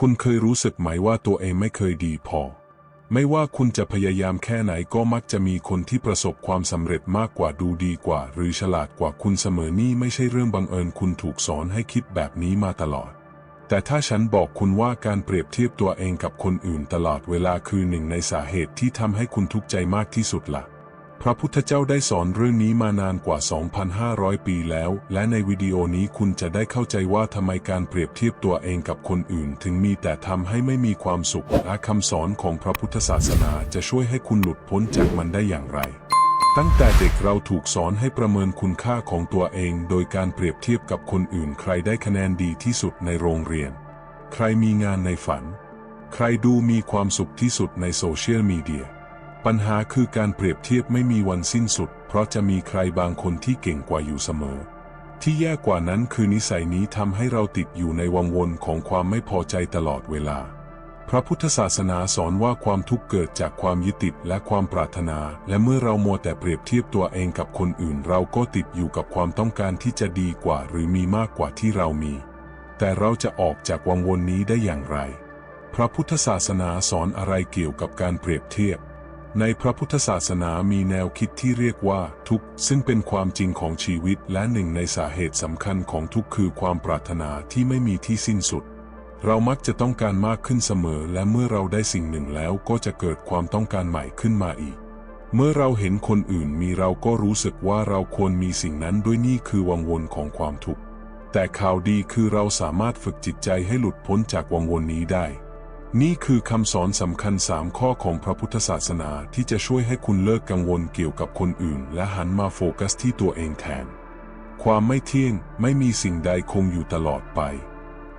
คุณเคยรู้สึกไหมว่าตัวเองไม่เคยดีพอ ไม่ว่าคุณจะพยายามแค่ไหนก็มักจะมีคนที่ประสบความสำเร็จมากกว่าดูดีกว่า หรือฉลาดกว่าคุณเสมอนี่ไม่ใช่เรื่องบังเอิญคุณถูกสอนให้คิดแบบนี้มาตลอด แต่ถ้าฉันบอกคุณว่าการเปรียบเทียบตัวเองกับคนอื่นตลอดเวลาคือหนึ่งในสาเหตุที่ทำให้คุณทุกข์ใจมากที่สุดล่ะ พระพุทธเจ้าได้สอนเรื่องนี้มานานกว่า 2,500 ปีแล้ว และในวิดีโอนี้คุณจะได้เข้าใจว่าทำไมการเปรียบเทียบตัวเองกับคนอื่น ถึงมีแต่ทำให้ไม่มีความสุขและคำสอนของพระพุทธศาสนาจะช่วยให้คุณหลุดพ้นจากมันได้อย่างไร ตั้งแต่เด็กเราถูกสอนให้ประเมินคุณค่าของตัวเอง โดยการเปรียบเทียบกับคนอื่น ใครได้คะแนนดีที่สุดในโรงเรียน ใครมีงานในฝัน ใครดูมีความสุขที่สุดในโซเชียลมีเดีย ปัญหาคือการเปรียบเทียบไม่มีวันสิ้นสุด เพราะจะมีใครบางคนที่เก่งกว่าอยู่เสมอ ที่แย่กว่านั้นคือนิสัยนี้ทำให้เราติดอยู่ในวังวนของความไม่พอใจตลอดเวลา พระพุทธศาสนาสอนว่าความทุกข์เกิดจากความยึดติดและความปรารถนา และเมื่อเรามัวแต่เปรียบเทียบตัวเองกับคนอื่น เราก็ติดอยู่กับความต้องการที่จะดีกว่า หรือมีมากกว่าที่เรามี แต่เราจะออกจากวังวนนี้ได้อย่างไร พระพุทธศาสนาสอนอะไรเกี่ยวกับการเปรียบเทียบ ในพระพุทธศาสนามีแนวคิดที่เรียกว่าทุกข์ ซึ่งเป็นความจริงของชีวิตและหนึ่งในสาเหตุสำคัญของทุกข์คือความปรารถนาที่ไม่มีที่สิ้นสุด เรามักจะต้องการมากขึ้นเสมอ และเมื่อเราได้สิ่งหนึ่งแล้วก็จะเกิดความต้องการใหม่ขึ้นมาอีก เมื่อเราเห็นคนอื่นมีเราก็รู้สึกว่าเราควรมีสิ่งนั้นด้วยนี่คือวังวนของความทุกข์แต่ข่าวดีคือเราสามารถฝึกจิตใจให้หลุดพ้นจากวังวนนี้ได้ นี่คือคำสอนสำคัญสามข้อของพระพุทธศาสนาที่จะช่วยให้คุณเลิกกังวลเกี่ยวกับคนอื่น และหันมาโฟกัสที่ตัวเองแทน ความไม่เที่ยงไม่มีสิ่งใดคงอยู่ตลอดไป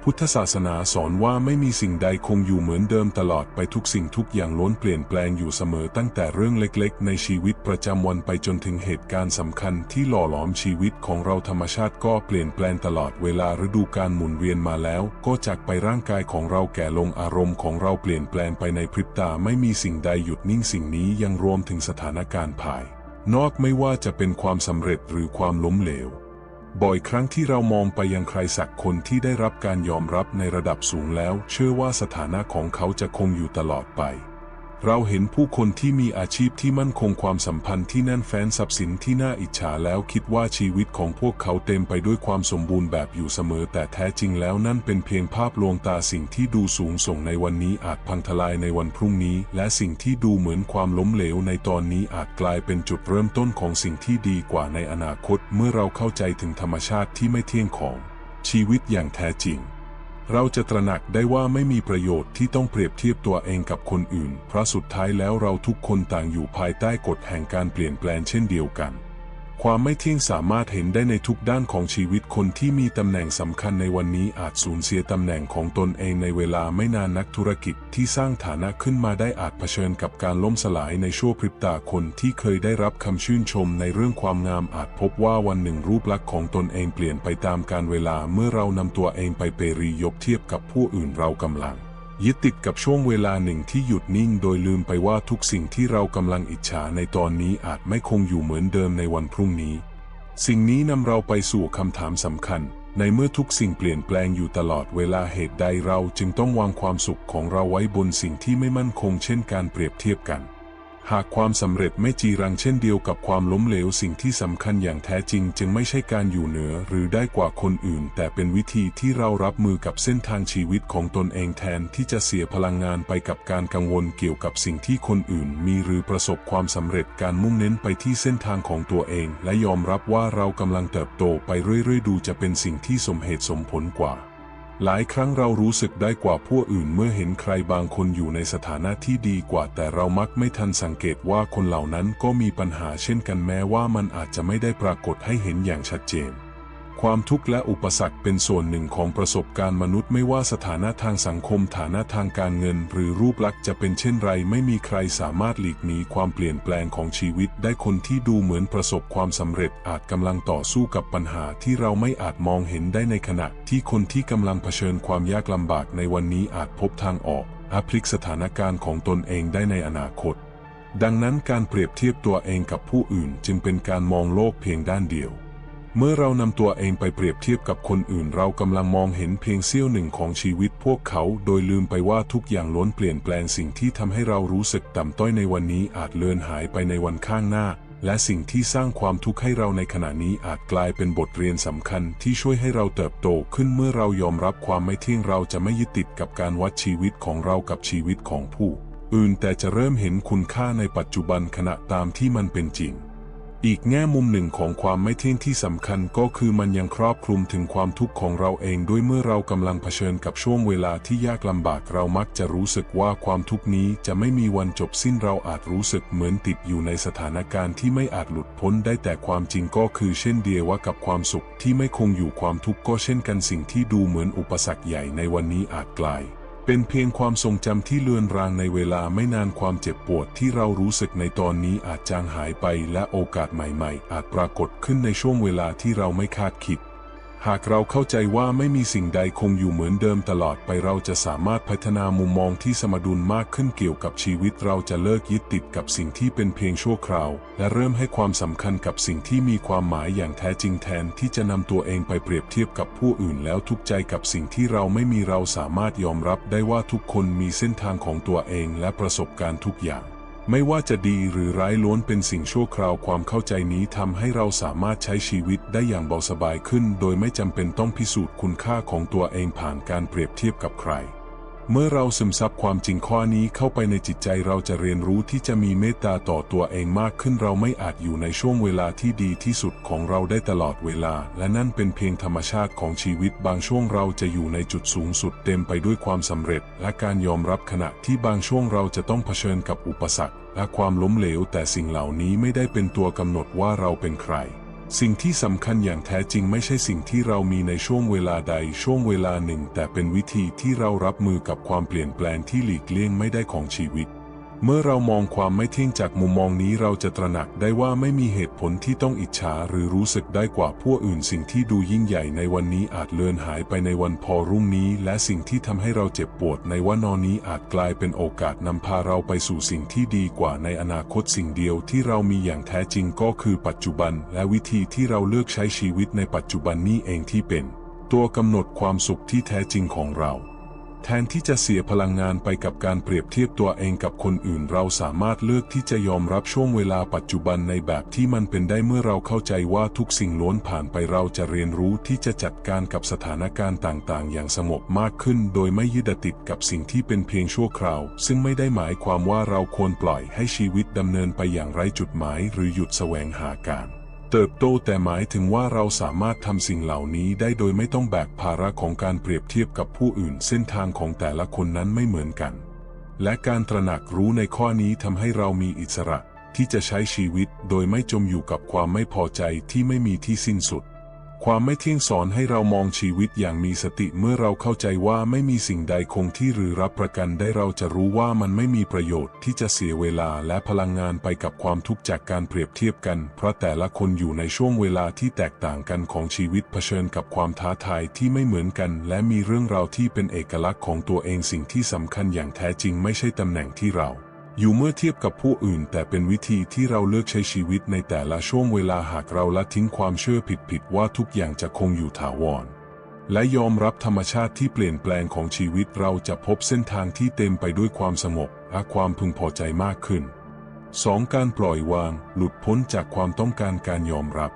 พุทธศาสนาสอนว่าไม่มีสิ่งใดคงอยู่เหมือนเดิมตลอดไปทุกสิ่งทุกอย่างล้วนเปลี่ยนแปลงอยู่เสมอตั้งแต่เรื่องเล็กๆ ในชีวิตประจำวันไปจนถึงเหตุการณ์สำคัญที่หล่อหลอมชีวิตของเราธรรมชาติก็เปลี่ยนแปลงตลอดเวลาฤดูการหมุนเวียนมาแล้ว ก็จากไปร่างกายของเราแก่ลงอารมณ์ของเราเปลี่ยนแปลงไปในพริบตาไม่มีสิ่งใดหยุดนิ่งสิ่งนี้ยังรวมถึงสถานการณ์ภาย นอกไม่ว่าจะเป็นความสำเร็จหรือความล้มเหลว บ่อยครั้งที่เรามองไปยังใครสักคนที่ได้รับการยอมรับในระดับสูงแล้ว เชื่อว่าสถานะของเขาจะคงอยู่ตลอดไป เราเห็นผู้คนที่มีอาชีพที่มั่นคงความสัมพันธ์ที่แน่นแฟ้นทรัพย์สินที่น่าอิจฉาแล้วคิดว่าชีวิตของพวกเขาเต็มไปด้วยความสมบูรณ์แบบอยู่เสมอ แต่แท้จริงแล้วนั่นเป็นเพียงภาพลวงตาสิ่งที่ดูสูงส่งในวันนี้อาจพังทลายในวันพรุ่งนี้ และสิ่งที่ดูเหมือนความล้มเหลวในตอนนี้อาจกลายเป็นจุดเริ่มต้นของสิ่งที่ดีกว่าในอนาคต เมื่อเราเข้าใจถึงธรรมชาติที่ไม่เที่ยงของชีวิตอย่างแท้จริง เราจะตระหนักได้ว่าไม่มีประโยชน์ที่ต้องเปรียบเทียบตัวเองกับคนอื่น เพราะสุดท้ายแล้วเราทุกคนต่างอยู่ภายใต้กฎแห่งการเปลี่ยนแปลงเช่นเดียวกัน ความไม่เที่ยงสามารถเห็นได้ในทุกด้านของชีวิตคนที่มีตำแหน่งสำคัญในวันนี้อาจสูญเสียตำแหน่งของตนเองในเวลาไม่นานนักธุรกิจที่สร้างฐานะขึ้นมาได้อาจเผชิญกับการล่มสลายในชั่วพริบตาคนที่เคยได้รับคำชื่นชมในเรื่องความงามอาจพบว่าวันหนึ่งรูปลักษณ์ของตนเองเปลี่ยนไปตามการเวลาเมื่อเรานำตัวเองไปเปรียบเทียบกับผู้อื่นเรากำลัง ยึดติดกับช่วงเวลาหนึ่งที่หยุดนิ่งโดยลืมไปว่าทุกสิ่งที่เรากำลังอิจฉาในตอนนี้อาจไม่คงอยู่เหมือนเดิมในวันพรุ่งนี้ สิ่งนี้นำเราไปสู่คำถามสำคัญ ในเมื่อทุกสิ่งเปลี่ยนแปลงอยู่ตลอดเวลาเหตุใดเราจึงต้องวางความสุขของเราไว้บนสิ่งที่ไม่มั่นคงเช่นการเปรียบเทียบกัน หากความสำเร็จไม่จีรังเช่นเดียวกับความล้มเหลวสิ่งที่สำคัญอย่างแท้จริง จึงไม่ใช่การอยู่เหนือหรือได้กว่าคนอื่น แต่เป็นวิธีที่เรารับมือกับเส้นทางชีวิตของตนเองแทนที่จะเสียพลังงานไปกับการกังวลเกี่ยวกับสิ่งที่คนอื่น มีหรือประสบความสำเร็จการมุ่งเน้นไปที่เส้นทางของตัวเอง และยอมรับว่าเรากำลังเติบโตไปเรื่อยๆ ดูจะเป็นสิ่งที่สมเหตุสมผลกว่า หลายครั้งเรารู้สึกได้กว่าผู้อื่นเมื่อเห็นใครบางคนอยู่ในสถานะที่ดีกว่า แต่เรามักไม่ทันสังเกตว่าคนเหล่านั้นก็มีปัญหาเช่นกันแม้ว่ามันอาจจะไม่ได้ปรากฏให้เห็นอย่างชัดเจน ความทุกข์และอุปสรรคเป็นส่วนหนึ่งของประสบการณ์มนุษย์ไม่ว่าสถานะทางสังคมฐานะทางการเงิน หรือรูปลักษณ์จะเป็นเช่นไร ไม่มีใครสามารถหลีกหนีความเปลี่ยนแปลงของชีวิต ได้คนที่ดูเหมือนประสบความสำเร็จอาจกำลังต่อสู้กับปัญหาที่เราไม่อาจมองเห็นได้ในขณะ ที่คนที่กำลังเผชิญความยากลำบากในวันนี้อาจพบทางออกอาพลิกสถานการณ์ของตนเองได้ในอนาคต ดังนั้นการเปรียบเทียบตัวเองกับผู้อื่นจึงเป็นการมองโลกเพียงด้านเดียว เมื่อเรานำตัวเองไปเปรียบเทียบกับคนอื่น เรากำลังมองเห็นเพียงเสี้ยวหนึ่งของชีวิตพวกเขา โดยลืมไปว่าทุกอย่างล้วนเปลี่ยนแปลงสิ่งที่ทำให้เรารู้สึกต่ำต้อยในวันนี้อาจเลือนหายไปในวันข้างหน้า และสิ่งที่สร้างความทุกข์ให้เราในขณะนี้อาจกลายเป็นบทเรียนสำคัญที่ช่วยให้เราเติบโตขึ้นเมื่อเรายอมรับความไม่เที่ยงเราจะไม่ยึดติดกับการวัดชีวิตของเรากับชีวิตของผู้ อื่นแต่จะเริ่มเห็นคุณค่าในปัจจุบันขณะตามที่มันเป็นจริง อีกแง่มุมหนึ่งของความไม่เที่ยงที่สำคัญก็คือมันยังครอบคลุมถึงความทุกข์ของเราเองด้วยเมื่อเรากำลังเผชิญกับช่วงเวลาที่ยากลำบากเรามักจะรู้สึกว่าความทุกข์นี้จะไม่มีวันจบสิ้นเราอาจรู้สึกเหมือนติดอยู่ในสถานการณ์ที่ไม่อาจหลุดพ้นได้แต่ความจริงก็คือเช่นเดียวกับความสุขที่ไม่คงอยู่ความทุกข์ก็เช่นกันสิ่งที่ดูเหมือนอุปสรรคใหญ่ในวันนี้อาจกลาย เป็นเพียงความทรงจำที่เลือนรางในเวลาไม่นานความเจ็บปวดที่เรารู้สึกในตอนนี้อาจจางหายไปและโอกาสใหม่ๆ อาจปรากฏขึ้นในช่วงเวลาที่เราไม่คาดคิด หากเราเข้าใจว่าไม่มีสิ่งใดคงอยู่เหมือนเดิมตลอดไปเราจะสามารถพัฒนามุมมองที่สมดุลมากขึ้นเกี่ยวกับชีวิตเราจะเลิกยึดติดกับสิ่งที่เป็นเพียงชั่วคราว และเริ่มให้ความสำคัญกับสิ่งที่มีความหมายอย่างแท้จริงแทนที่จะนำตัวเองไปเปรียบเทียบกับผู้อื่นแล้วทุกใจกับสิ่งที่เราไม่มีเราสามารถยอมรับได้ว่าทุกคนมีเส้นทางของตัวเองและประสบการณ์ทุกอย่าง ไม่ว่าจะดีหรือร้ายล้วนเป็นสิ่งชั่วคราวความเข้าใจนี้ทำให้เราสามารถใช้ชีวิตได้อย่างเบาสบายขึ้น โดยไม่จำเป็นต้องพิสูจน์คุณค่าของตัวเองผ่านการเปรียบเทียบกับใคร เมื่อเราซึมซับความจริงข้อนี้เข้าไปในจิตใจเราจะเรียนรู้ที่จะมีเมตตาต่อตัวเองมากขึ้นเราไม่อาจอยู่ในช่วงเวลาที่ดีที่สุดของเราได้ตลอดเวลา และนั่นเป็นเพียงธรรมชาติของชีวิตบางช่วงเราจะอยู่ในจุดสูงสุดเต็มไปด้วยความสำเร็จ และการยอมรับขณะที่บางช่วงเราจะต้องเผชิญกับอุปสรรค และความล้มเหลวแต่สิ่งเหล่านี้ไม่ได้เป็นตัวกำหนดว่าเราเป็นใคร สิ่งที่สำคัญอย่างแท้จริงไม่ใช่สิ่งที่เรามีในช่วงเวลาใดช่วงเวลาหนึ่ง แต่เป็นวิธีที่เรารับมือกับความเปลี่ยนแปลงที่หลีกเลี่ยงไม่ได้ของชีวิต เมื่อเรามองความไม่เที่ยงจากมุมมองนี้เราจะตระหนักได้ว่าไม่มีเหตุผลที่ต้องอิจฉาหรือรู้สึกได้กว่าผู้อื่น สิ่งที่ดูยิ่งใหญ่ในวันนี้อาจเลือนหายไปในวันพอรุ่งนี้ และสิ่งที่ทำให้เราเจ็บปวดในวันนอนนี้อาจกลายเป็นโอกาสนำพาเราไปสู่สิ่งที่ดีกว่าในอนาคตสิ่งเดียวที่เรามีอย่างแท้จริงก็คือปัจจุบัน และวิธีที่เราเลือกใช้ชีวิตในปัจจุบันนี้เองที่เป็น ตัวกำหนดความสุขที่แท้จริงของเรา แทนที่จะเสียพลังงานไปกับการเปรียบเทียบตัวเองกับคนอื่น เราสามารถเลือกที่จะยอมรับช่วงเวลาปัจจุบันในแบบที่มันเป็นได้เมื่อเราเข้าใจว่าทุกสิ่งล้วนผ่านไปเราจะเรียนรู้ที่จะจัดการกับสถานการณ์ต่างๆ อย่างสงบมากขึ้น โดยไม่ยึดติดกับสิ่งที่เป็นเพียงชั่วคราว ซึ่งไม่ได้หมายความว่าเราควรปล่อยให้ชีวิตดำเนินไปอย่างไร้จุดหมาย หรือหยุดแสวงหาการ เติบโตแต่หมายถึงว่าเราสามารถทำสิ่งเหล่านี้ได้โดยไม่ต้องแบกภาระของการเปรียบเทียบกับผู้อื่น เส้นทางของแต่ละคนนั้นไม่เหมือนกัน และการตระหนักรู้ในข้อนี้ทำให้เรามีอิสระที่จะใช้ชีวิตโดยไม่จมอยู่กับความไม่พอใจที่ไม่มีที่สิ้นสุด ความไม่เที่ยงสอนให้เรามองชีวิตอย่างมีสติเมื่อเราเข้าใจว่าไม่มีสิ่งใดคงที่หรือรับประกันได้เราจะรู้ว่ามันไม่มีประโยชน์ที่จะเสียเวลาและพลังงานไปกับความทุกข์จากการเปรียบเทียบกัน เพราะแต่ละคนอยู่ในช่วงเวลาที่แตกต่างกันของชีวิตเผชิญกับความท้าทายที่ไม่เหมือนกัน และมีเรื่องราวที่เป็นเอกลักษณ์ของตัวเองสิ่งที่สำคัญอย่างแท้จริงไม่ใช่ตำแหน่งที่เรา อยู่เมื่อเทียบกับผู้อื่น แต่เป็นวิธีที่เราเลือกใช้ชีวิตในแต่ละช่วงเวลาหากเราละทิ้งความเชื่อผิดๆว่าทุกอย่างจะคงอยู่ถาวร และยอมรับธรรมชาติที่เปลี่ยนแปลงของชีวิตเราจะพบเส้นทางที่เต็มไปด้วยความสงบและความพึงพอใจมากขึ้น 2. การปล่อยวาง หลุดพ้นจากความต้องการการยอมรับ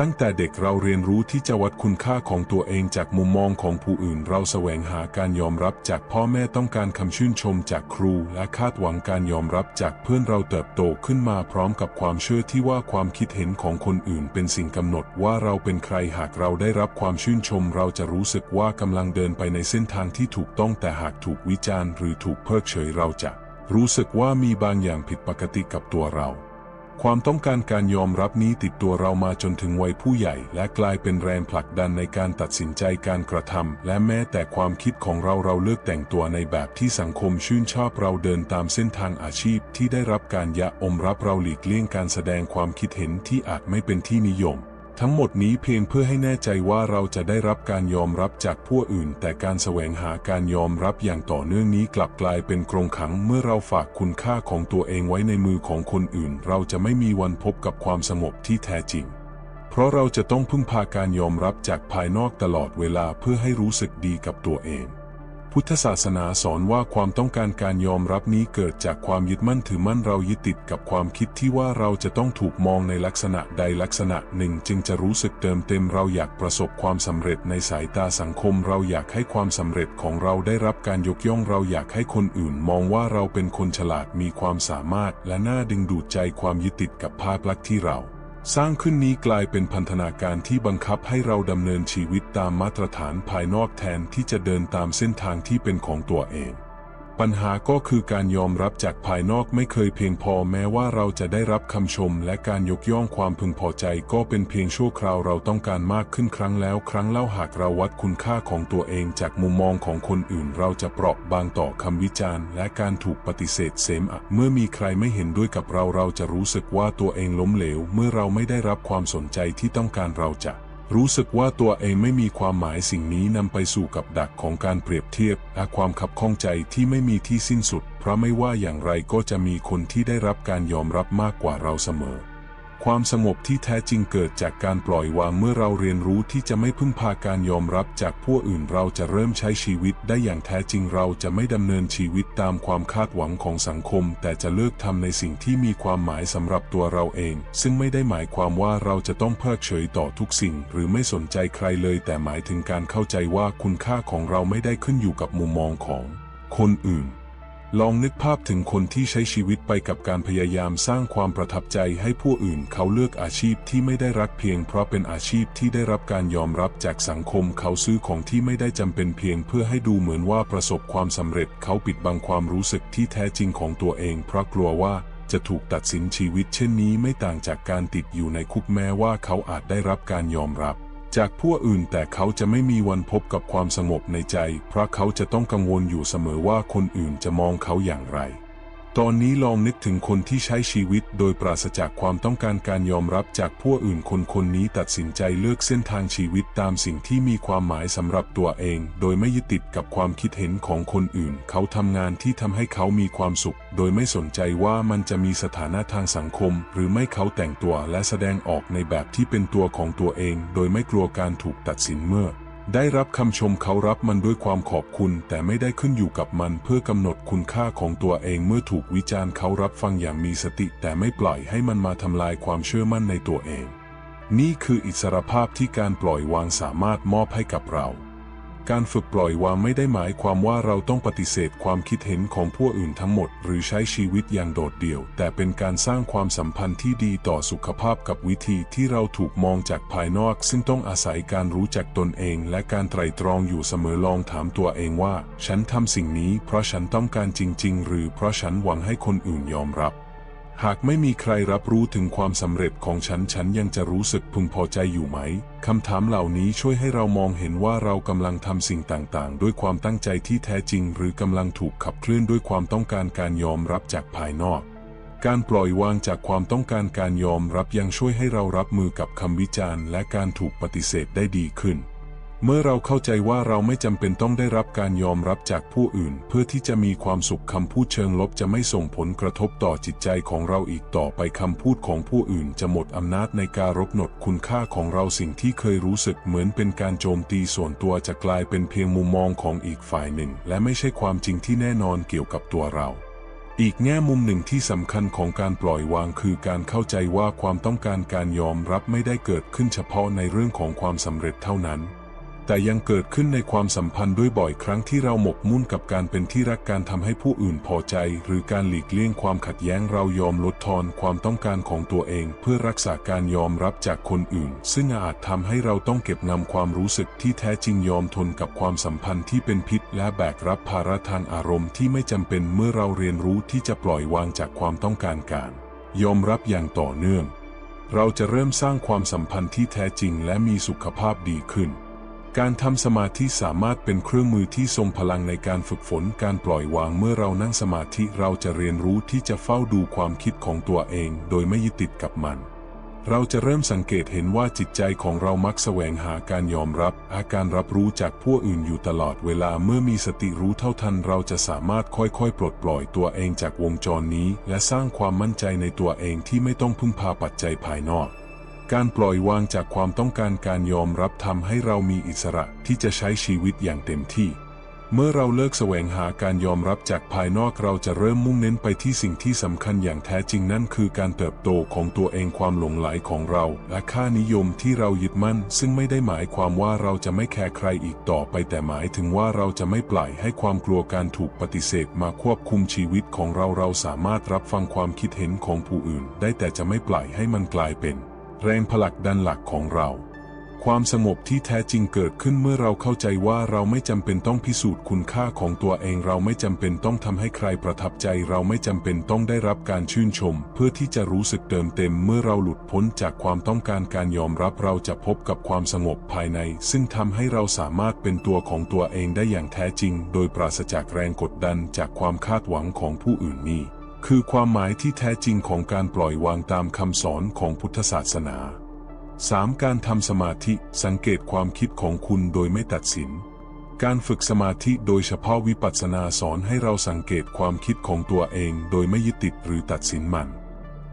ตั้งแต่เด็กเราเรียนรู้ที่จะวัดคุณค่าของตัวเองจากมุมมองของผู้อื่น เราแสวงหาการยอมรับจากพ่อแม่ต้องการคำชื่นชมจากครู และคาดหวังการยอมรับจากเพื่อนเราเติบโตขึ้นมาพร้อมกับความเชื่อที่ว่าความคิดเห็นของคนอื่นเป็นสิ่งกำหนดว่าเราเป็นใครหากเราได้รับความชื่นชม เราจะรู้สึกว่ากำลังเดินไปในเส้นทางที่ถูกต้องแต่หากถูกวิจารณ์หรือถูกเพิกเฉยเราจะรู้สึกว่ามีบางอย่างผิดปกติกับตัวเรา ความต้องการการยอมรับนี้ติดตัวเรามาจนถึงวัยผู้ใหญ่ และกลายเป็นแรงผลักดันในการตัดสินใจการกระทำและแม้แต่ความคิดของเราเราเลือกแต่งตัวในแบบที่สังคมชื่นชอบเราเดินตามเส้นทางอาชีพ ที่ได้รับการยะอมรับเราหลีกเลี่ยงการแสดงความคิดเห็นที่อาจไม่เป็นที่นิยม ทั้งหมดนี้เพียงเพื่อให้แน่ใจว่าเราจะได้รับการยอมรับจากผู้อื่น แต่การแสวงหาการยอมรับอย่างต่อเนื่องนี้กลับกลายเป็นกรงขังเมื่อเราฝากคุณค่าของตัวเองไว้ในมือของคนอื่น เราจะไม่มีวันพบกับความสงบที่แท้จริง เพเพราะเราจะต้องพึ่งพาการยอมรับจากภายนอกตลอดเวลาเพื่อให้รู้สึกดีกับตัวเอง พุทธศาสนาสอนว่าความต้องการการยอมรับนี้เกิดจากความยึดมั่นถือมั่นเรายึดติดกับความคิดที่ว่าเราจะต้องถูกมองในลักษณะใดลักษณะหนึ่ง จึงจะรู้สึกเติมเต็มเราอยากประสบความสำเร็จในสายตาสังคม เราอยากให้ความสำเร็จของเราได้รับการยกย่องเราอยากให้คนอื่น มองว่าเราเป็นคนฉลาดมีความสามารถ และน่าดึงดูดใจความยึดติดกับภาพลักษณ์ที่เรา สร้างขึ้นนี้กลายเป็นพันธนาการที่บังคับให้เราดำเนินชีวิตตามมาตรฐานภายนอกแทนที่จะเดินตามเส้นทางที่เป็นของตัวเอง ปัญหาก็คือการยอมรับจากภายนอกไม่เคยเพียงพอแม้ว่าเราจะได้รับคำชม และการยกย่องความพึงพอใจก็เป็นเพียงชั่วคราวเราต้องการมากขึ้นครั้งแล้วครั้งเล่าหากเราวัดคุณค่าของตัวเองจากมุมมองของคนอื่น เราจะเปราะบางต่อคำวิจารณ์ และการถูกปฏิเสธเสมอะเมื่อมีใครไม่เห็นด้วยกับเราเราจะรู้สึกว่าตัวเองล้มเหลว เมื่อเราไม่ได้รับความสนใจที่ต้องการเราจะ รู้สึกว่าตัวเองไม่มีความหมายสิ่งนี้นำไปสู่กับดักของการเปรียบเทียบและความขับข้องใจที่ไม่มีที่สิ้นสุด เพราะไม่ว่าอย่างไรก็จะมีคนที่ได้รับการยอมรับมากกว่าเราเสมอ ความสงบที่แท้จริงเกิดจากการปล่อยวางเมื่อเราเรียนรู้ที่จะไม่พึ่งพาการยอมรับจากผู้อื่นเราจะเริ่มใช้ชีวิตได้อย่างแท้จริงเราจะไม่ดำเนินชีวิตตามความคาดหวังของสังคม แต่จะเลือกทำในสิ่งที่มีความหมายสำหรับตัวเราเอง ซึ่งไม่ได้หมายความว่าเราจะต้องเพิกเฉยต่อทุกสิ่ง หรือไม่สนใจใครเลย แต่หมายถึงการเข้าใจว่าคุณค่าของเราไม่ได้ขึ้นอยู่กับมุมมองของคนอื่น ลองนึกภาพถึงคนที่ใช้ชีวิตไปกับการพยายามสร้างความประทับใจให้ผู้อื่นเขาเลือกอาชีพที่ไม่ได้รักเพียงเพราะเป็นอาชีพที่ได้รับการยอมรับจากสังคมเขาซื้อของที่ไม่ได้จำเป็นเพียงเพื่อให้ดูเหมือนว่าประสบความสำเร็จเขาปิดบังความรู้สึกที่แท้จริงของตัวเองเพราะกลัวว่าจะถูกตัดสินชีวิตเช่นนี้ไม่ต่างจากการติดอยู่ในคุกแม้ว่าเขาอาจได้รับการยอมรับ จากผู้อื่นแต่เขาจะไม่มีวันพบกับความสงบในใจ เพราะเขาจะต้องกังวลอยู่เสมอว่าคนอื่นจะมองเขาอย่างไร ตอนนี้ลองนึกถึงคนที่ใช้ชีวิตโดยปราศจากความต้องการการยอมรับจากผู้อื่นคนคนนี้ตัดสินใจเลือกเส้นทางชีวิตตามสิ่งที่มีความหมายสำหรับตัวเอง โดยไม่ยึดติดกับความคิดเห็นของคนอื่น เขาทำงานที่ทำให้เขามีความสุข โดยไม่สนใจว่ามันจะมีสถานะทางสังคม หรือไม่เขาแต่งตัวและแสดงออกในแบบที่เป็นตัวของตัวเอง โดยไม่กลัวการถูกตัดสินเมื่อ ได้รับคำชมเขารับมันด้วยความขอบคุณ แต่ไม่ได้ขึ้นอยู่กับมันเพื่อกำหนดคุณค่าของตัวเองเมื่อถูกวิจารณ์เขารับฟังอย่างมีสติ แต่ไม่ปล่อยให้มันมาทำลายความเชื่อมั่นในตัวเอง นี่คืออิสรภาพที่การปล่อยวางสามารถมอบให้กับเรา การฝึกปล่อยวางไม่ได้หมายความว่าเราต้องปฏิเสธความคิดเห็นของผู้อื่นทั้งหมด หรือใช้ชีวิตอย่างโดดเดี่ยว แต่เป็นการสร้างความสัมพันธ์ที่ดีต่อสุขภาพกับวิธีที่เราถูกมองจากภายนอก ซึ่งต้องอาศัยการรู้จักตนเอง และการไตร่ตรองอยู่เสมอลองถามตัวเองว่า ฉันทำสิ่งนี้เพราะฉันต้องการจริง ๆ หรือเพราะฉันหวังให้คนอื่นยอมรับ หากไม่มีใครรับรู้ถึงความสำเร็จของฉันฉันยังจะรู้สึกพึงพอใจอยู่ไหมคำถามเหล่านี้ช่วยให้เรามองเห็นว่าเรากำลังทำสิ่งต่างๆ ด้วยความตั้งใจที่แท้จริง หรือกำลังถูกขับเคลื่อนด้วยความต้องการการยอมรับจากภายนอกการปล่อยวางจากความต้องการการยอมรับยังช่วยให้เรารับมือกับคำวิจารณ์ และการถูกปฏิเสธได้ดีขึ้น เมื่อเราเข้าใจว่าเราไม่จำเป็นต้องได้รับการยอมรับจากผู้อื่น เพื่อที่จะมีความสุขคำพูดเชิงลบจะไม่ส่งผลกระทบต่อจิตใจของเราอีกต่อไปคำพูดของผู้อื่นจะหมดอำนาจในการรบหนดคุณค่าของเราสิ่งที่เคยรู้สึกเหมือนเป็นการโจมตีส่วนตัวจะกลายเป็นเพียงมุมมองของอีกฝ่ายหนึ่ง และไม่ใช่ความจริงที่แน่นอนเกี่ยวกับตัวเราอีกแง่มุมหนึ่งที่สำคัญของการปล่อยวางคือการเข้าใจว่าความต้องการการยอมรับไม่ได้เกิดขึ้นเฉพาะในเรื่องของความสำเร็จเท่านั้น แต่ยังเกิดขึ้นในความสัมพันธ์ด้วยบ่อยครั้งที่เราหมกมุ่นกับการเป็นที่รักการทำให้ผู้อื่นพอใจ หรือการหลีกเลี่ยงความขัดแย้งเรายอมลดทอนความต้องการของตัวเอง เพื่อรักษาการยอมรับจากคนอื่น ซึ่งอาจทำให้เราต้องเก็บงำความรู้สึกที่แท้จริงยอมทนกับความสัมพันธ์ที่เป็นพิษ และแบกรับภาระทางอารมณ์ที่ไม่จำเป็นเมื่อเราเรียนรู้ที่จะปล่อยวางจากความต้องการการ ยอมรับอย่างต่อเนื่อง เราจะเริ่มสร้างความสัมพันธ์ที่แท้จริงและมีสุขภาพดีขึ้น การทำสมาธิสามารถเป็นเครื่องมือที่ทรงพลังในการฝึกฝนการปล่อยวางเมื่อเรานั่งสมาธิเราจะเรียนรู้ที่จะเฝ้าดูความคิดของตัวเอง โดยไม่ยึดติดกับมัน เราจะเริ่มสังเกตเห็นว่าจิตใจของเรามักแสวงหาการยอมรับ อาการรับรู้จากผู้อื่นอยู่ตลอดเวลาเมื่อมีสติรู้เท่าทัน เราจะสามารถค่อยๆ ปลดปล่อยตัวเองจากวงจรนี้ และสร้างความมั่นใจในตัวเองที่ไม่ต้องพึ่งพาปัจจัยภายนอก การปล่อยวางจากความต้องการการยอมรับทำให้เรามีอิสระที่จะใช้ชีวิตอย่างเต็มที่ เมื่อเราเลิกแสวงหาการยอมรับจากภายนอกเราจะเริ่มมุ่งเน้นไปที่สิ่งที่สำคัญอย่างแท้จริงนั่นคือการเติบโตของตัวเองความหลงไหลของเรา และค่านิยมที่เรายึดมั่น ซึ่งไม่ได้หมายความว่าเราจะไม่แคร์ใครอีกต่อไปแต่หมายถึงว่าเราจะไม่ปล่อยให้ความกลัวการถูกปฏิเสธมาควบคุมชีวิตของเราเราสามารถรับฟังความคิดเห็นของผู้อื่น ได้แต่จะไม่ปล่อยให้มันกลายเป็น แรงผลักดันหลักของเรา ความสงบที่แท้จริงเกิดขึ้นเมื่อเราเข้าใจว่าเราไม่จำเป็นต้องพิสูจน์คุณค่าของตัวเองเราไม่จำเป็นต้องทำให้ใครประทับใจ เราไม่จำเป็นต้องได้รับการชื่นชม เพื่อที่จะรู้สึกเติมเต็ม เมื่อเราหลุดพ้นจากความต้องการการยอมรับเราจะพบกับความสงบภายใน ซึ่งทำให้เราสามารถเป็นตัวของตัวเองได้อย่างแท้จริง โดยปราศจากแรงกดดันจากความคาดหวังของผู้อื่นนี่ คือความหมายที่แท้จริงของการปล่อยวางตามคำสอนของพุทธศาสนา 3. การทำสมาธิสังเกตความคิดของคุณโดยไม่ตัดสิน การฝึกสมาธิโดยเฉพาะวิปัสสนาสอนให้เราสังเกตความคิดของตัวเองโดยไม่ยึดติดหรือตัดสินมัน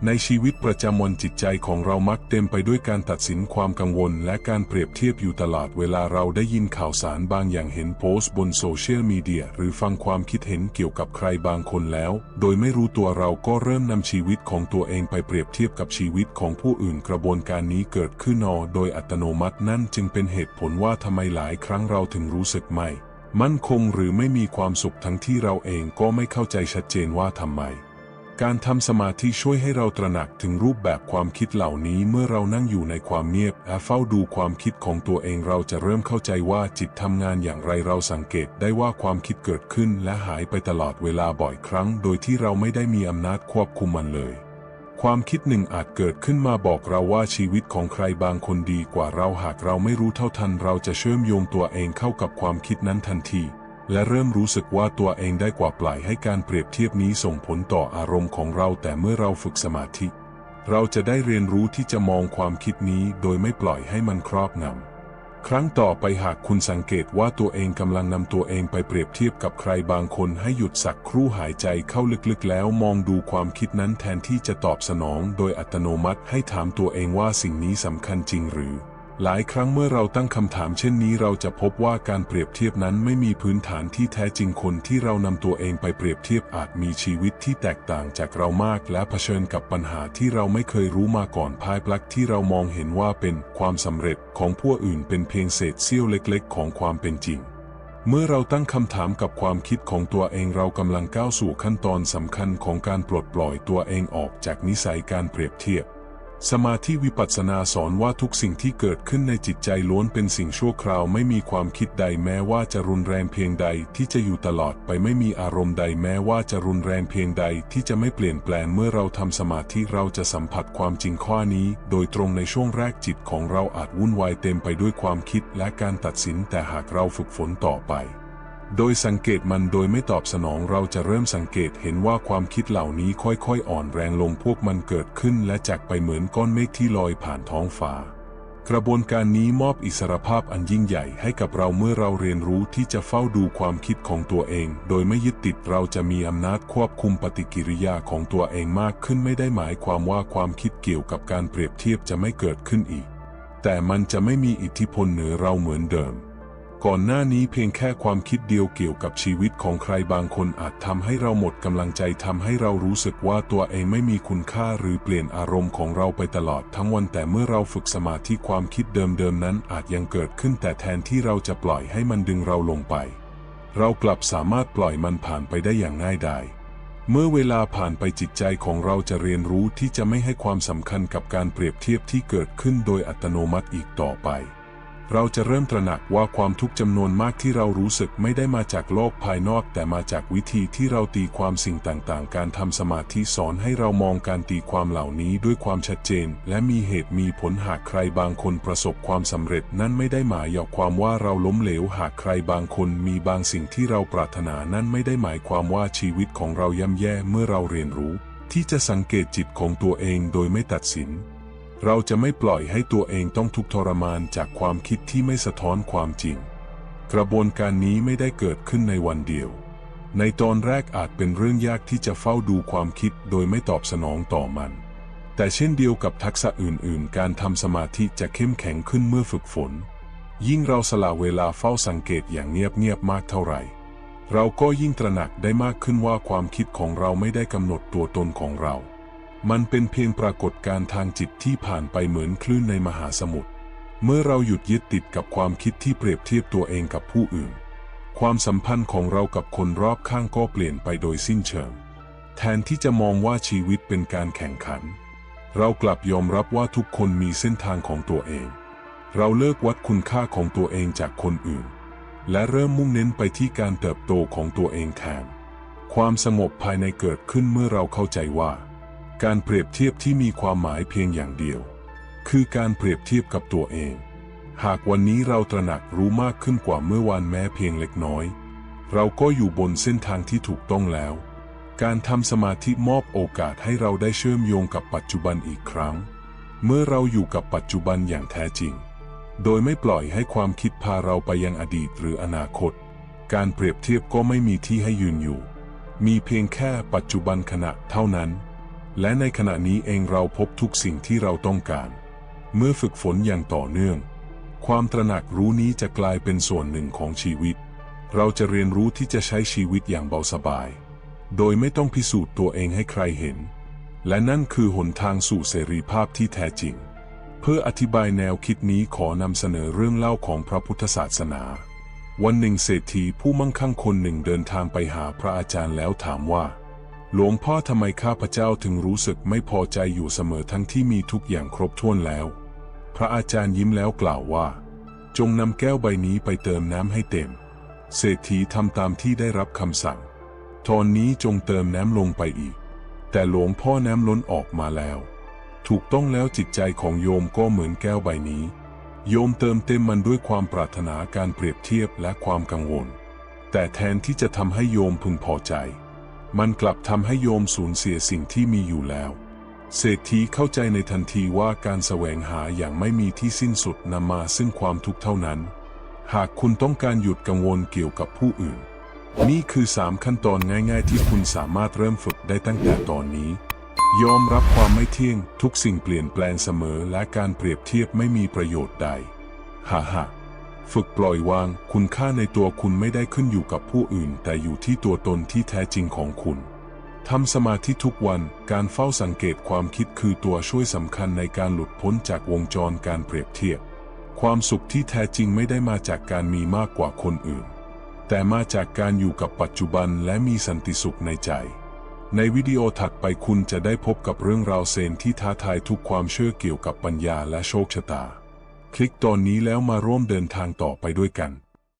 ในชีวิตประจำวันจิตใจของเรามักเต็มไปด้วยการตัดสินความกังวล และการเปรียบเทียบอยู่ตลอดเวลาเราได้ยินข่าวสารบางอย่างเห็นโพสต์บนโซเชียลมีเดียหรือฟังความคิดเห็นเกี่ยวกับใครบางคนแล้ว โดยไม่รู้ตัวเราก็เริ่มนำชีวิตของตัวเองไปเปรียบเทียบกับชีวิตของผู้อื่นกระบวนการนี้เกิดขึ้นนอโดยอัตโนมัตินั่นจึงเป็นเหตุผลว่าทำไมหลายครั้งเราถึงรู้สึกไม่มั่นคงหรือไม่มีความสุขทั้งที่เราเองก็ไม่เข้าใจชัดเจนว่าทำไม การทำสมาธิช่วยให้เราตระหนักถึงรูปแบบความคิดเหล่านี้เมื่อเรานั่งอยู่ในความเงียบและเฝ้าดูความคิดของตัวเองเราจะเริ่มเข้าใจว่าจิตทำงานอย่างไรเราสังเกตได้ว่าความคิดเกิดขึ้นและหายไปตลอดเวลาบ่อยครั้ง โดยที่เราไม่ได้มีอำนาจควบคุมมันเลย ความคิดหนึ่งอาจเกิดขึ้นมาบอกเราว่าชีวิตของใครบางคนดีกว่าเราหากเราไม่รู้เท่าทัน เราจะเชื่อมโยงตัวเองเข้ากับความคิดนั้นทันที และเริ่มรู้สึกว่าตัวเองได้กว่าปล่อยให้การเปรียบเทียบนี้ส่งผลต่ออารมณ์ของเราแต่เมื่อเราฝึกสมาธิ เราจะได้เรียนรู้ที่จะมองความคิดนี้โดยไม่ปล่อยให้มันครอบงำครั้งต่อไปหากคุณสังเกตว่าตัวเองกำลังนำตัวเองไปเปรียบเทียบกับใครบางคนให้หยุดสักครู่หายใจเข้าลึกๆ แล้วมองดูความคิดนั้นแทนที่จะตอบสนอง โดยอัตโนมัติให้ถามตัวเองว่าสิ่งนี้สำคัญจริงหรือ หลายครั้งเมื่อเราตั้งคำถามเช่นนี้เราจะพบว่าการเปรียบเทียบนั้นไม่มีพื้นฐานที่แท้จริงคนที่เรานำตัวเองไปเปรียบเทียบอาจมีชีวิตที่แตกต่างจากเรามาก และเผชิญกับปัญหาที่เราไม่เคยรู้มาก่อนภายปลักที่เรามองเห็นว่าเป็นความสำเร็จของผู้อื่นเป็นเพียงเศษเสี้ยวเล็ก ๆ ของความเป็นจริงเมื่อเราตั้งคำถามกับความคิดของตัวเองเรากำลังก้าวสู่ขั้นตอนสำคัญของการปลดปล่อยตัวเองออกจากนิสัยการเปรียบเทียบ สมาธิวิปัสสนาสอนว่าทุกสิ่งที่เกิดขึ้นในจิตใจล้วนเป็นสิ่งชั่วคราวไม่มีความคิดใดแม้ว่าจะรุนแรงเพียงใดที่จะอยู่ตลอดไปไม่มีอารมณ์ใดแม้ว่าจะรุนแรงเพียงใดที่จะไม่เปลี่ยนแปลงเมื่อเราทำสมาธิเราจะสัมผัสความจริงข้อนี้ โดยตรงในช่วงแรกจิตของเราอาจวุ่นวายเต็มไปด้วยความคิดและการตัดสินแต่หากเราฝึกฝนต่อไป โดยสังเกตมันโดยไม่ตอบสนองเราจะเริ่มสังเกตเห็นว่าความคิดเหล่านี้ค่อยๆ อ่อนแรงลงพวกมันเกิดขึ้นและจากไปเหมือนก้อนเมฆที่ลอยผ่านท้องฟ้า กระบวนการนี้มอบอิสรภาพอันยิ่งใหญ่ให้กับเราเมื่อเราเรียนรู้ที่จะเฝ้าดูความคิดของตัวเอง โดยไม่ยึดติดเราจะมีอำนาจควบคุมปฏิกิริยาของตัวเองมากขึ้นไม่ได้หมายความว่าความคิดเกี่ยวกับการเปรียบเทียบจะไม่เกิดขึ้นอีก แต่มันจะไม่มีอิทธิพลเหนือเราเหมือนเดิม ก่อนหน้านี้เพียงแค่ความคิดเดียวเกี่ยวกับชีวิตของใครบางคนอาจทำให้เราหมดกำลังใจทำให้เรารู้สึกว่าตัวเองไม่มีคุณค่าหรือเปลี่ยนอารมณ์ของเราไปตลอดทั้งวันแต่เมื่อเราฝึกสมาธิความคิดเดิมๆนั้นอาจยังเกิดขึ้นแต่แทนที่เราจะปล่อยให้มันดึงเราลงไป เรากลับสามารถปล่อยมันผ่านไปได้อย่างง่ายดายเมื่อเวลาผ่านไปจิตใจของเราจะเรียนรู้ที่จะไม่ให้ความสำคัญกับการเปรียบเทียบที่เกิดขึ้นโดยอัตโนมัติอีกต่อไป เราจะเริ่มตระหนักว่าความทุกข์จำนวนมากที่เรารู้สึกไม่ได้มาจากโลกภายนอก แต่มาจากวิธีที่เราตีความสิ่งต่างๆ การทำสมาธิสอนให้เรามองการตีความเหล่านี้ด้วยความชัดเจน และมีเหตุมีผลหากใครบางคนประสบความสำเร็จ นั่นไม่ได้หมายเอาความว่าเราล้มเหลวหากใครบางคนมีบางสิ่งที่เราปรารถนานั่นไม่ได้หมายความว่าชีวิตของเราย่ำแย่เมื่อเราเรียนรู้ ที่จะสังเกตจิตของตัวเองโดยไม่ตัดสิน เราจะไม่ปล่อยให้ตัวเองต้องทุกข์ทรมานจากความคิดที่ไม่สะท้อนความจริง กระบวนการนี้ไม่ได้เกิดขึ้นในวันเดียว ในตอนแรกอาจเป็นเรื่องยากที่จะเฝ้าดูความคิดโดยไม่ตอบสนองต่อมัน แต่เช่นเดียวกับทักษะอื่น ๆ การทำสมาธิจะเข้มแข็งขึ้นเมื่อฝึกฝน ยิ่งเราสละเวลาเฝ้าสังเกตอย่างเงียบ ๆ มากเท่าไหร่ เราก็ยิ่งตระหนักได้มากขึ้นว่าความคิดของเราไม่ได้กำหนดตัวตนของเรา มันเป็นเพียงปรากฏการทางจิตที่ผ่านไปเหมือนคลื่นในมหาสมุทร เมื่อเราหยุดยึดติดกับความคิดที่เปรียบเทียบตัวเองกับผู้อื่น ความสัมพันธ์ของเรากับคนรอบข้างก็เปลี่ยนไปโดยสิ้นเชิง แทนที่จะมองว่าชีวิตเป็นการแข่งขัน เรากลับยอมรับว่าทุกคนมีเส้นทางของตัวเอง เราเลิกวัดคุณค่าของตัวเองจากคนอื่น และเริ่มมุ่งเน้นไปที่การเติบโตของตัวเองแทน ความสงบภายในเกิดขึ้นเมื่อเราเข้าใจว่า การเปรียบเทียบที่มีความหมายเพียงอย่างเดียว คือการเปรียบเทียบกับตัวเอง หากวันนี้เราตระหนักรู้มากขึ้นกว่าเมื่อวานแม้เพียงเล็กน้อย เราก็อยู่บนเส้นทางที่ถูกต้องแล้ว การทำสมาธิมอบโอกาสให้เราได้เชื่อมโยงกับปัจจุบันอีกครั้ง เมื่อเราอยู่กับปัจจุบันอย่างแท้จริง โดยไม่ปล่อยให้ความคิดพาเราไปยังอดีตหรืออนาคต การเปรียบเทียบก็ไม่มีที่ให้ยืนอยู่ มีเพียงแค่ปัจจุบันขณะเท่านั้น และในขณะนี้เองเราพบทุกสิ่งที่เราต้องการ เมื่อฝึกฝนอย่างต่อเนื่อง ความตระหนักรู้นี้จะกลายเป็นส่วนหนึ่งของชีวิต เราจะเรียนรู้ที่จะใช้ชีวิตอย่างเบาสบาย โดยไม่ต้องพิสูจน์ตัวเองให้ใครเห็น และนั่นคือหนทางสู่เสรีภาพที่แท้จริง เพื่ออธิบายแนวคิดนี้ขอนำเสนอเรื่องเล่าของพระพุทธศาสนา วันหนึ่งเศรษฐีผู้มั่งคั่งคนหนึ่งเดินทางไปหาพระอาจารย์แล้วถามว่า หลวงพ่อทำไมข้าพเจ้าถึงรู้สึกไม่พอใจอยู่เสมอทั้งที่มีทุกอย่างครบถ้วนแล้ว พระอาจารย์ยิ้มแล้วกล่าวว่า จงนำแก้วใบนี้ไปเติมน้ำให้เต็ม เศรษฐีทำตามที่ได้รับคำสั่ง ตอนนี้จงเติมน้ำลงไปอีก แต่หลวงพ่อน้ำล้นออกมาแล้ว ถูกต้องแล้วจิตใจของโยมก็เหมือนแก้วใบนี้ โยมเติมเต็มมันด้วยความปรารถนาการเปรียบเทียบและความกังวล แต่แทนที่จะทำให้โยมพึงพอใจ มันกลับทำให้โยมสูญเสียสิ่งที่มีอยู่แล้ว เศรษฐีเข้าใจในทันทีว่าการแสวงหาอย่างไม่มีที่สิ้นสุดนำมาซึ่งความทุกข์เท่านั้น หากคุณต้องการหยุดกังวลเกี่ยวกับผู้อื่น นี่คือสามขั้นตอนง่าย ๆ ที่คุณสามารถเริ่มฝึกได้ตั้งแต่ตอนนี้ ยอมรับความไม่เที่ยง ทุกสิ่งเปลี่ยนแปลงเสมอและการเปรียบเทียบไม่มีประโยชน์ใดฮ่าฮ่า ฝึกปล่อยวางคุณค่าในตัวคุณไม่ได้ขึ้นอยู่กับผู้อื่น แต่อยู่ที่ตัวตนที่แท้จริงของคุณทำสมาธิทุกวันการเฝ้าสังเกตความคิดคือตัวช่วยสำคัญในการหลุดพ้นจากวงจรการเปรียบเทียบ ความสุขที่แท้จริงไม่ได้มาจากการมีมากกว่าคนอื่น แต่มาจากการอยู่กับปัจจุบันและมีสันติสุขในใจ ในวิดีโอถัดไปคุณจะได้พบกับเรื่องราวเซนที่ท้าทายทุกความเชื่อเกี่ยวกับปัญญาและโชคชะตา คลิกตอนนี้แล้วมาร่วมเดินทางต่อไปด้วยกัน